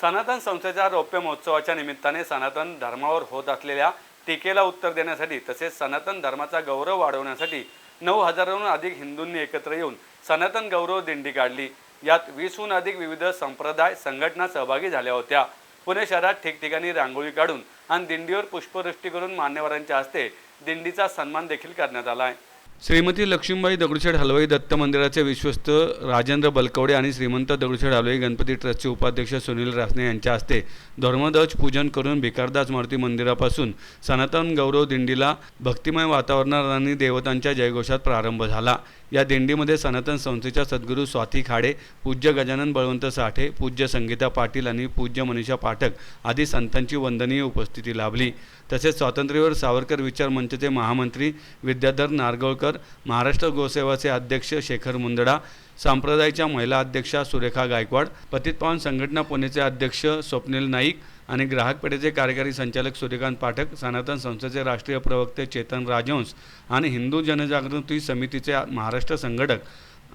सनातन संस्थेच्या रौप्य महोत्सवाच्या निमित्ताने सनातन धर्मावर होत असलेल्या टीकेला उत्तर देण्यासाठी तसेच सनातन धर्माचा गौरव वाढवण्यासाठी नऊ हजाराहून अधिक हिंदूंनी एकत्र येऊन सनातन गौरव दिंडी काढली. यात वीसहून अधिक विविध संप्रदाय संघटना सहभागी झाल्या होत्या. पुणे शहरात ठिकठिकाणी रांगोळी काढून आणि दिंडीवर पुष्पवृष्टी करून मान्यवरांच्या हस्ते दिंडीचा सन्मान देखील करण्यात आला आहे. श्रीमती लक्ष्मीबाई दगडूशेठ हलवाई दत्त मंदिराचे विश्वस्त राजेंद्र बलकवडे आणि श्रीमंत दगडूशेठ हलवाई गणपती ट्रस्टचे उपाध्यक्ष सुनील रासने यांच्या हस्ते धर्मध्वज पूजन करून भिकारदास मारुती मंदिरापासून सनातन गौरव दिंडीला भक्तिमय वातावरणात आणि देवतांच्या जयघोषात प्रारंभ झाला. या दिंडीमध्ये सनातन संस्थेच्या सद्गुरू स्वाती खाडे पूज्य गजानन बळवंत साठे पूज्य संगीता पाटील आणि पूज्य मनीषा पाठक आदी संतांची वंदनीय उपस्थिती लाभली. तसेच स्वातंत्र्यवीर सावरकर विचार मंचचे महामंत्री विद्याधर नारगोळकर महाराष्ट्र गोसेवाचे अध्यक्ष शेखर मुंदडा सांप्रदायच्या महिला अध्यक्षा सुरेखा गायकवाड पतित पावन संघटना पुणेचे अध्यक्ष स्वप्नील नाईक आणि ग्राहक पेठेचे कार्यकारी संचालक सूर्यकांत पाठक सनातन संस्थेचे राष्ट्रीय प्रवक्ते चेतन राजहंस आणि हिंदू जनजागृती समितीचे महाराष्ट्र संघटक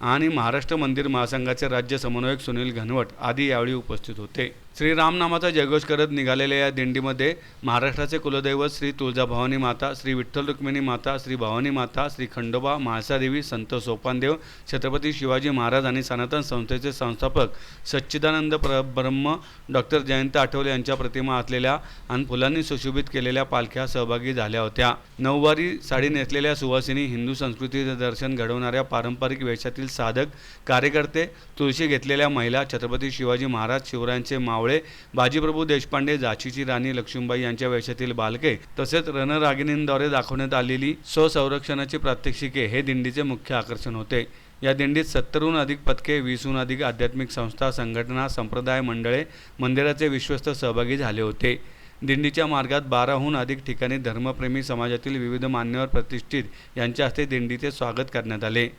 आणि महाराष्ट्र मंदिर महासंघाचे राज्य समन्वयक सुनील घनवट आदी यावेळी उपस्थित होते. श्रीरामनामाचा जयघोष करत निघालेल्या या दिंडीमध्ये महाराष्ट्राचे कुलदैवत श्री तुळजाभवानी माता श्री विठ्ठल रुक्मिणी माता श्री भवानी माता श्री खंडोबा म्हाळसादेवी संत सोपानदेव छत्रपती शिवाजी महाराज आणि सनातन संस्थेचे संस्थापक सच्चिदानंद प्र ब्रह्म डॉक्टर जयंत आठवले यांच्या प्रतिमा असलेल्या आणि फुलांनी सुशोभित केलेल्या पालख्या सहभागी झाल्या होत्या. नऊवारी साडी नेसलेल्या सुवासिनी हिंदू संस्कृतीचे दर्शन घडवणाऱ्या पारंपरिक वेशातील साधक कार्यकर्ते तुळशी घेतलेल्या महिला छत्रपती शिवाजी महाराज शिवरायांचे माव मावळे बाजीप्रभू देशपांडे झाशीची राणी लक्ष्मीबाई यांच्या वेशातील बालके तसेच रणरागिणींद्वारे दाखवण्यात आलेली स्वसंरक्षणाची प्रात्यक्षिके हे दिंडीचे मुख्य आकर्षण होते. या दिंडीत सत्तरहून अधिक पथके वीसहून अधिक आध्यात्मिक संस्था संघटना संप्रदाय मंडळे मंदिराचे विश्वस्त सहभागी झाले होते. दिंडीच्या मार्गात बाराहून अधिक ठिकाणी धर्मप्रेमी समाजातील विविध मान्यवर प्रतिष्ठित यांच्या हस्ते दिंडीचे स्वागत करण्यात आले.